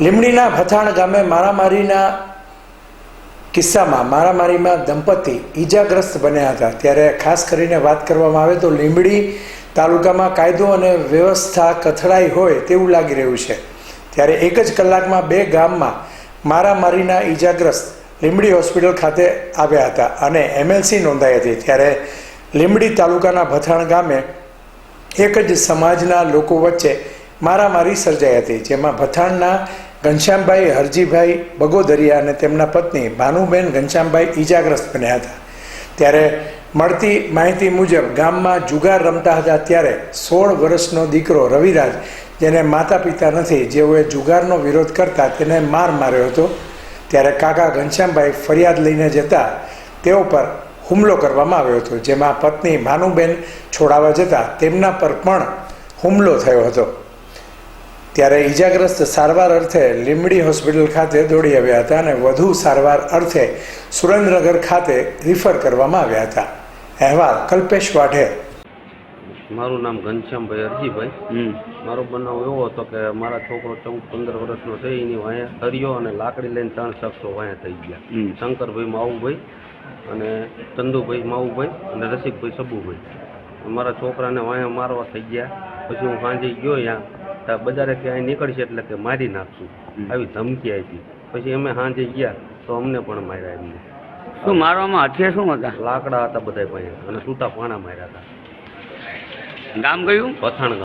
લીમડીના ભથાણ ગામે મારામારીના કિસ્સામાં મારામારીમાં દંપતી ઈજાગ્રસ્ત બન્યા હતા. ત્યારે ખાસ કરીને વાત કરવામાં આવે તો લીમડી તાલુકામાં કાયદો અને વ્યવસ્થા કથળાઈ હોય તેવું લાગી રહ્યું છે. ત્યારે એક જ કલાકમાં બે ગામમાં મારામારીના ઈજાગ્રસ્ત લીમડી હોસ્પિટલ ખાતે આવ્યા હતા અને એમએલસી નોંધાઈ હતી. ત્યારે લીમડી તાલુકાના ભથાણ ગામે એક જ સમાજના લોકો વચ્ચે મારામારી સર્જાઈ હતી, જેમાં ભથાણના ઘનશ્યામભાઈ હરજીભાઈ બગોદરિયા અને તેમના પત્ની ભાનુબેન ઘનશ્યામભાઈ ઈજાગ્રસ્ત બન્યા હતા. ત્યારે મળતી માહિતી મુજબ ગામમાં જુગાર રમતા હતા ત્યારે સોળ વર્ષનો દીકરો રવિરાજ, જેને માતા પિતા નથી, જેઓએ જુગારનો વિરોધ કરતા તેને માર માર્યો હતો. ત્યારે કાકા ઘનશ્યામભાઈ ફરિયાદ લઈને જતા તેઓ પર હુમલો કરવામાં આવ્યો હતો, જેમાં પત્ની ભાનુબેન છોડાવવા જતા તેમના પર પણ હુમલો થયો હતો. ત્યારે ઈજાગ્રસ્ત સારવાર અર્થે લીંબડી હોસ્પિટલ ખાતે દોડી આવ્યા હતા અને વધુ સારવાર અર્થે સુરેન્દ્રનગર ખાતે રિફર કરવામાં આવ્યા હતા. અહેવાલ કલ્પેશ વાઢેર મારું નામ ઘનશ્યામભાઈ અરજીભાઈ. મારો બનાવ એવો હતો કે મારા છોકરો ચૌદ પંદર વર્ષનો છે એની વાંહે હરિયો અને લાકડી લઈને ત્રણ શખ્સો વાંહે થઈ ગયા. શંકરભાઈ માવુભાઈ અને ચંદુભાઈ માવુભાઈ અને રસિકભાઈ સબુભાઈ. મારા છોકરાને વાંહે મારવા થઈ ગયા. પછી હું સાંજે ગયો ત્યાં ત્યાં બજારે કે અહીં નીકળશે એટલે કે મારી નાખશું. આવી ધમકી આપી. પછી અમે સાંજે ગયા તો અમને પણ માર્યા એમને. શું મારવામાં હથિયાર શું હતા? લાકડા હતા બધા પાસે અને સૂતા પાણા માર્યા હતા. ગામ કયું? પથાણ